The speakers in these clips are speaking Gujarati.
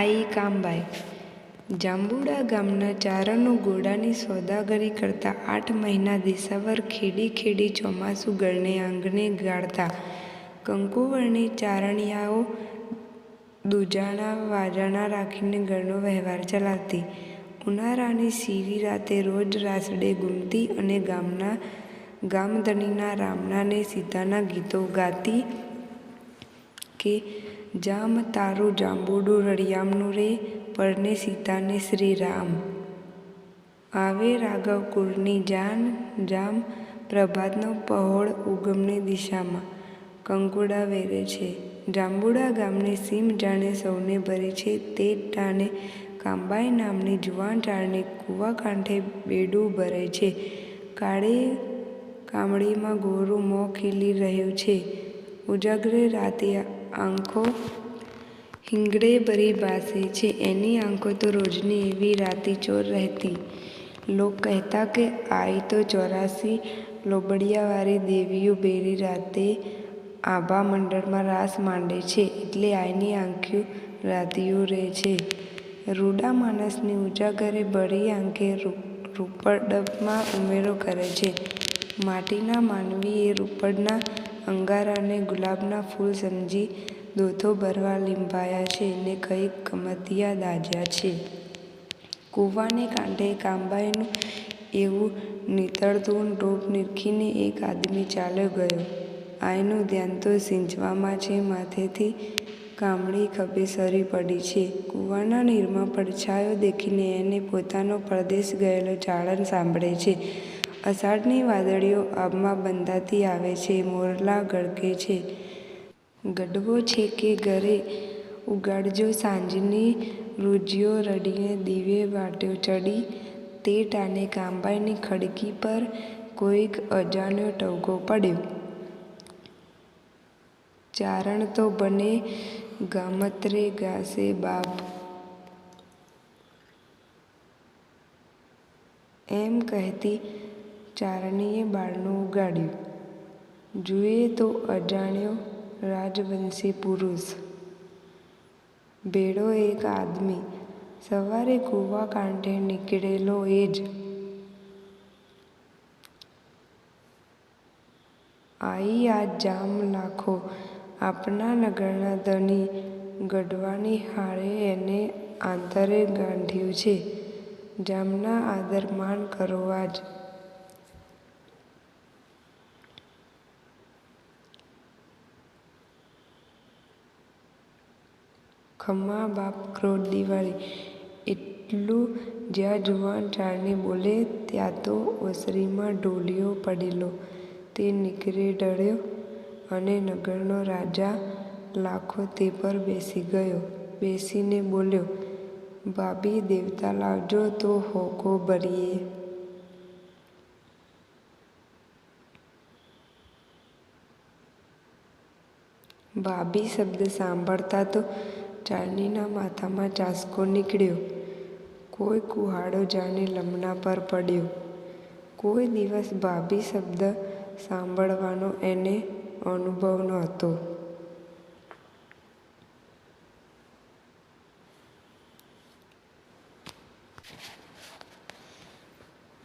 આઈ કામબાઈ જાંબુડા ગામના ચારણો ઘોડાની સોદાગરી કરતા આઠ મહિના દિશાવર ખેડી ખેડી ચોમાસું ગળને આંગણે ગાળતા. કંકુવરની ચારણિયાઓ દુજાણા વાજાણા રાખીને ઘરનો વહેવાર ચલાવતી. ઉનાળાની શીરી રાતે રોજ રાસડે ગુમતી અને ગામના ગામધણીના રામનાને સીતાના ગીતો ગાતી કે જામ તારું જાંબુડું રળિયામનું રે, પરને સીતાને શ્રી રામ આવે રાઘવ કુળની જાન, જામ પ્રભાતનો પહોળ ઉગમની દિશામાં. કંકુડા વેરે છે. જાંબુડા ગામની સીમ જાણે સૌને ભરે છે. તે ટાણે કાંબાઈ નામની જુવાન ચારણે કૂવા કાંઠે બેડું ભરે છે. કાળે કામડીમાં ગોરું મોં ખીલી રહ્યું છે. ઉજાગરે રાતે આંખો હિંગડે ભરી ભાસે છે. એની આંખો તો રોજની એવી રાતી ચોર રહેતી. લોક કહેતા કે આઈ તો ચોરાસી લોબડિયાવાળી દેવીઓ બેરી રાતે આભા મંડળમાં રાસ માંડે છે. એટલે આઈની આંખ્યું રાતીઓ રહે છે. રૂડા માણસની ઉજાગરે બળી આંખે રૂપડમાં ઉમેરો કરે છે. માટીના માનવી એ રૂપડના અંગારાને ગુલાબના ફૂલ સમજી દોથો ભરવા લીંબાયા છે ને કંઈક કમતિયા દાજ્યા છે. કૂવાને કાંઠે કાંબાઈનું એવું નીતળતું ટોપ નીરખીને એક આદમી ચાલ્યો ગયો. આયનું ધ્યાન તો સિંચવામાં છે, માથેથી કામળી ખભે સરી પડી છે. કૂવાના નીરમાં પડછાયો દેખીને એને પોતાનો પરદેશ ગયેલો ચાળણ સાંભળે છે. અષાઢની વાદળીઓ આબમાં બંધાતી આવે છે, મોરલા ગળકે છે. ગડવો છે કે ઘરે, ઉગાડજો સાંજની રૂજીઓ રડીને દીવે વાટ્યો ચડી. તે ટાણે કાંબાઈની ખડકી પર કોઈક અજાણ્યો ટવકો પડ્યો. ચારણ તો બને ગામત્રે ગાસે બાપ. એમ કહેતી ચારણીએ બારણું ઉગાડ્યું. જુએ તો અજાણ્યો રાજવંશી પુરુષ. ભેળો એક આદમી. સવારે કૂવા કાંઠે નીકળેલો એ જ. આઈ, આ જામ લાખો આપના નગરના ધણી ગઢવાની હારે એને આંતરે ગાંઠ્યું છે. જામના આદર માન કરો જ ખમ્મા બાપ ક્રોધ દિવાળી. એટલું જ્યાં જુવાન ચારણી બોલે, ત્યાં તો ઓસરીમાં ઢોલિયો પડેલો. તે નીકળી ડળ્યો અને નગરનો રાજા લાખો તે પર બેસી ગયો. બેસીને બોલ્યો, ભાભી, દેવતા લાવજો તો હોકો ભરીએ. ભાભી શબ્દ સાંભળતા તો ચારણીના માથામાં ચાસકો નીકળ્યો. કોઈ કુહાડો જાણે લમણા પર પડ્યો. કોઈ દિવસ ભાભી શબ્દ સાંભળવાનો એને અનુભવ નહોતો.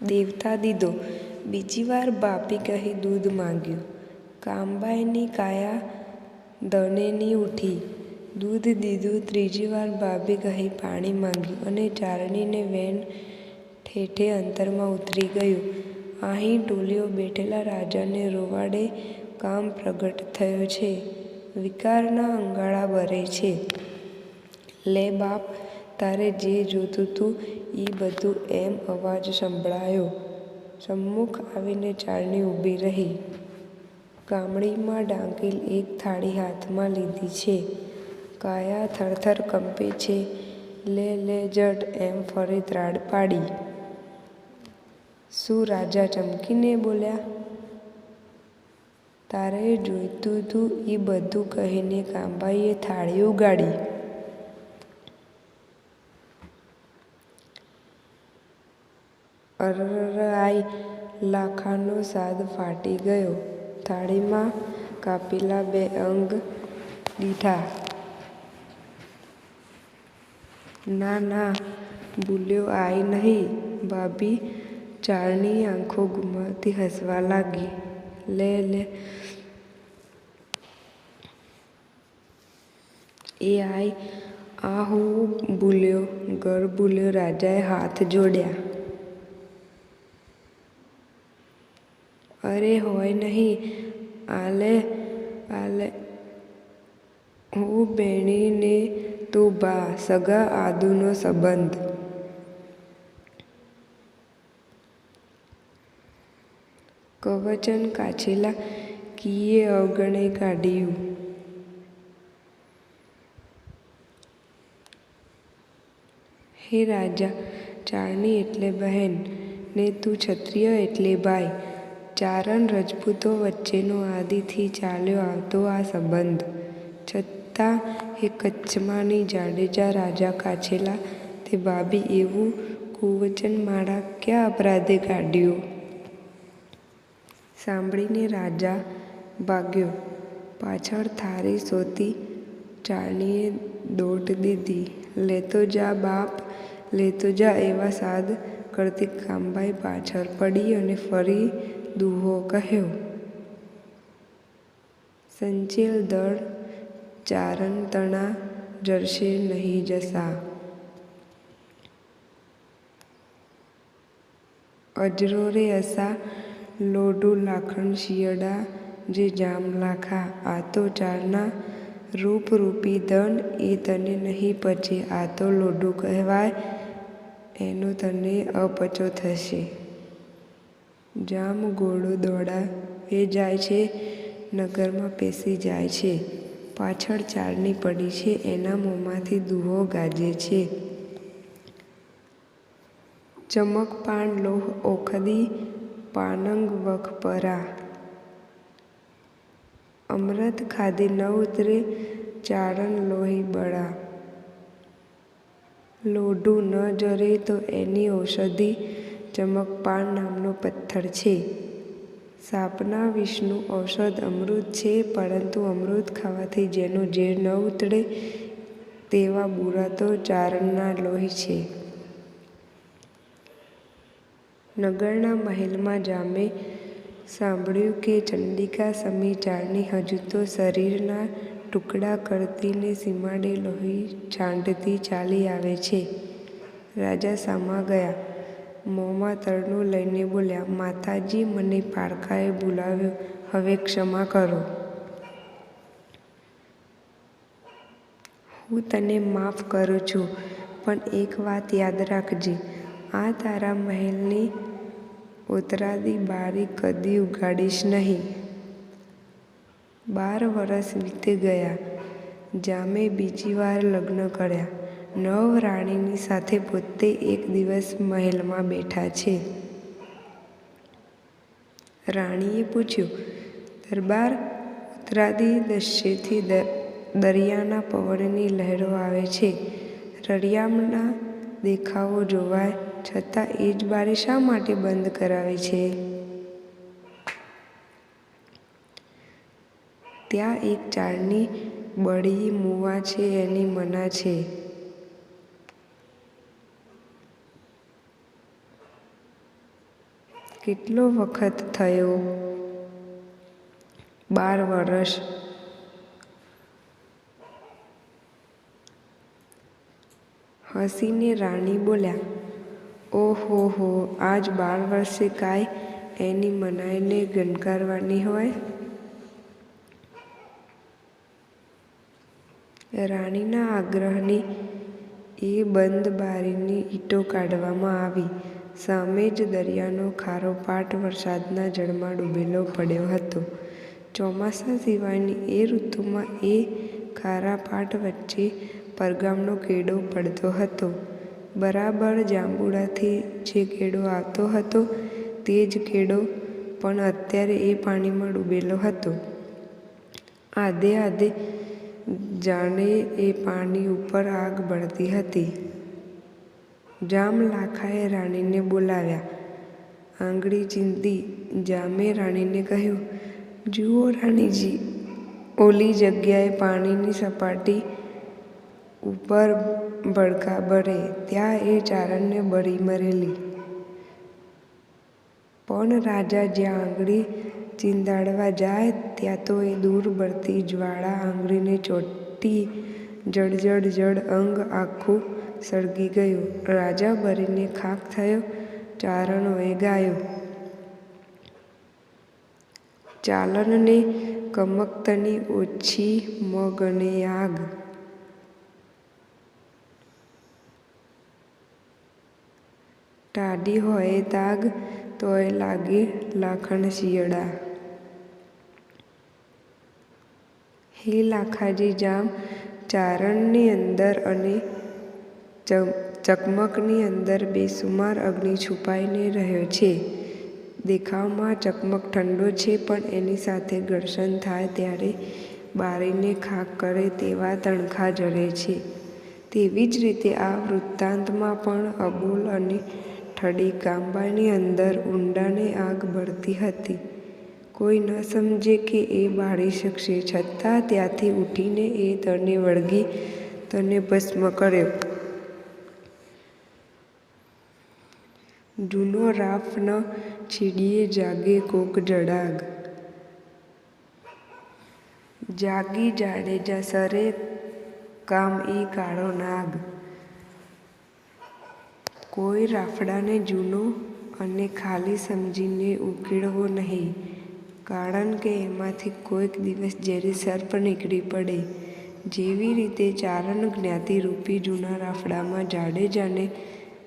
દેવતા દીધો. બીજી વાર બાપી કહી દૂધ માંગ્યું. કામબાઈની કાયા દનેની ઉઠી. દૂધ દીધું. ત્રીજી વાર ભાભી કહી, પાણી માંગ્યું અને ચારણીને વેન ઠેઠે અંતરમાં ઉતરી ગયું. અહીં ટોલીઓ બેઠેલા રાજાને રોવાડે કામ પ્રગટ થયો છે. વિકારના અંગાળા ભરે છે. લે બાપ, તારે જે જોતું તું એ બધું એમ અવાજ સંભળાયો. સમ્મુખ આવીને ચારણી ઊભી રહી. ગામડીમાં ડાંકેલ એક થાળી હાથમાં લીધી છે. કાયા થરથર કંપે છે. લે લે જટ એમ ફરી ત્રાડ પાડી. શું રાજા ચમકીને બોલ્યા? તારે જોઈતું તું એ બધું કહીને કાંબાઈએ થાળી ઉગાડી. અરરાઈ લાખાનો સાદ ફાટી ગયો. થાળીમાં કાપેલા બે અંગ દીઠા. ના ના, ભૂલ્યો, આય નહીં. ભાભી ચારણી આંખો ગુમાવતી હસવા લાગી. લે લે. એ આય, આ હું ભૂલ્યો, ઘર ભૂલ્યો, રાજાએ હાથ જોડ્યા. અરે, હોય નહીં. આલે આલે. હું બેણીને તું બા, સગા આદુનો સંબંધ. કવચન કાછેલા કીએ અવગણે કાઢ્યું. હે રાજા, ચારણી એટલે બહેન, ને તું ક્ષત્રિય એટલે ભાઈ, ચારણ રજપૂતો વચ્ચેનો આદિથી ચાલ્યો આવતો આ સંબંધ. છતાં એ કચ્છમાંની જાડેજા રાજા કાછેલા. તે બાબી એવું કુવચન માળા ક્યાં અપરાધે કાઢ્યું? સાંભળીને રાજા ભાગ્યો. પાછળ થારી સોતી ચાળણીએ દોટ દીધી. લેતો જા બાપ લેતો જા એવા સાદ કરતી કામબાઈ પાછળ પડી અને ફરી દુહો કહ્યો. સંચેલ દળ ચારણ તણા જરશે નહીં જસા. અજરો રે અસા, લોઢું લાખણ શિયડા જે જામ લાખા. આ તો ચારના રૂપરૂપી ધન, એ તને નહીં પચે. આ તો લોઢું કહેવાય, એનો તને અપચો થશે. જામ ઘોડો દોડા એ જાય છે, નગરમાં પેસી જાય છે. પાછળ ચારણી પડી છે. એના મોંમાંથી દુહો ગાજે છે. ચમક પાન લોહ ઓખદી પાનંગ વખપરા અમૃત ખાધી ન ઉતરે ચારણ લોહી બળા. લોઢું ન જરે તો એની ઔષધિ ચમકપાન નામનો પથ્થર છે. સાપના વિષનું ઔષધ અમૃત છે, પરંતુ અમૃત ખાવાથી જેનું ઝેર ન ઉતરે તેવા બુરા તો ચારણના લોહી છે. નગરના મહેલમાં જામે સાંભળ્યું કે ચંડિકા સમી ચારણી હજુ તો શરીરના ટુકડા કરતીને સીમાડે લોહી છાંટતી ચાલી આવે છે. રાજા સામા ગયા. મોંમાં તરણું લઈને બોલ્યા, માતાજી, મને પારકાએ બોલાવ્યો. હવે ક્ષમા કરો. હું તને માફ કરું છું, પણ એક વાત યાદ રાખજે. આ તારા મહેલની ઉતરાદી બારી કદી ઉગાડીશ નહીં. બાર વરસ વીતી ગયા. જામે બીજી વાર લગ્ન કર્યા. નવ રાણીની સાથે પોતે એક દિવસ મહેલમાં બેઠા છે. રાણીએ પૂછ્યું, દરબાર ઉત્તરાદી દશ્યથી દરિયાના પવનની લહેરો આવે છે. રળિયામણા દેખાવો જોવાય છતાં એ જ બારી શા માટે બંધ કરાવે છે? ત્યાં એક ચાળની બળી મૂવા છે, એની મના છે. કેટલો વખત થયો? બાર વર્ષ. હસીને રાણી બોલ્યા, ઓહો હો, આજ બાર વર્ષે કાંઈ એની મનાઈને ગણકારવાની હોય? રાણીના આગ્રહની એ બંધ બારીની ઈંટો કાઢવામાં આવી. સામે જ દરિયાનો ખારો પાટ વરસાદના જળમાં ડૂબેલો પડ્યો હતો. ચોમાસા સિવાયની એ ઋતુમાં એ ખારા પાટ વચ્ચે પરગામનો કેડો પડતો હતો. બરાબર જાંબુડાથી જે કેડો આવતો હતો, તે જ કેડો પણ અત્યારે એ પાણીમાં ડૂબેલો હતો. આધે આધે જાણે એ પાણી ઉપર આગ બળતી હતી. જામ લાખાએ રાણીને બોલાવ્યા આંગળી ચીંધી જામે રાણીને કહ્યું, જુઓ રાણીજી, ઓલી જગ્યાએ પાણીની સપાટી ઉપર ભડકા ભરે, ત્યાં એ ચારણને બળી મરેલી. પણ રાજા જ્યાં આંગળી ચીંદાડવા જાય, ત્યાં તો એ દૂર બળતી જ્વાળા આંગળીને ચોટી જડ જડ જડ અંગ આખું સળગી ગયું. રાજા બરીને ખાખ થયો. ચારણોએ ગાયો ચાલનને કમકતની ઓછી મગને આગ. ટાઢી હોય તાગ, તોય લાગે લાખણ શિયાળા હે લાખાજી જામ, ચારણની અંદર અને ચકમકની અંદર બેસુમાર અગ્નિ છુપાઈને રહ્યો છે. દેખાવમાં ચકમક ઠંડો છે, પણ એની સાથે ઘર્ષણ થાય ત્યારે બારીને ખાક કરે તેવા તણખા જરે છે. તેવી જ રીતે આ વૃત્તાંતમાં પણ અબોલ અને ઠડી કાંબાની અંદર ઊંડાને આગ બળતી હતી. કોઈ ન સમજે કે એ બાળી શકશે છતાં ત્યાંથી ઊઠીને એ તને વળગી તને ભસ્મ કર્યો. જૂનો રાફ ન છીડીએ જાગે કોક જડાગ. જાગી જાડેજા સરે કામ ઈ કાળો નાગ. કોઈ રાફડાને જૂનો અને ખાલી સમજીને ઉકેળવો નહીં, કારણ કે એમાંથી કોઈક દિવસ ઝેરી સર્પ નીકળી પડે. જેવી રીતે ચારણ જ્ઞાતિરૂપી જૂના રાફડામાં જાડેજાને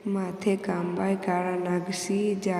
માથે કામબાએ કાળા નાગ જા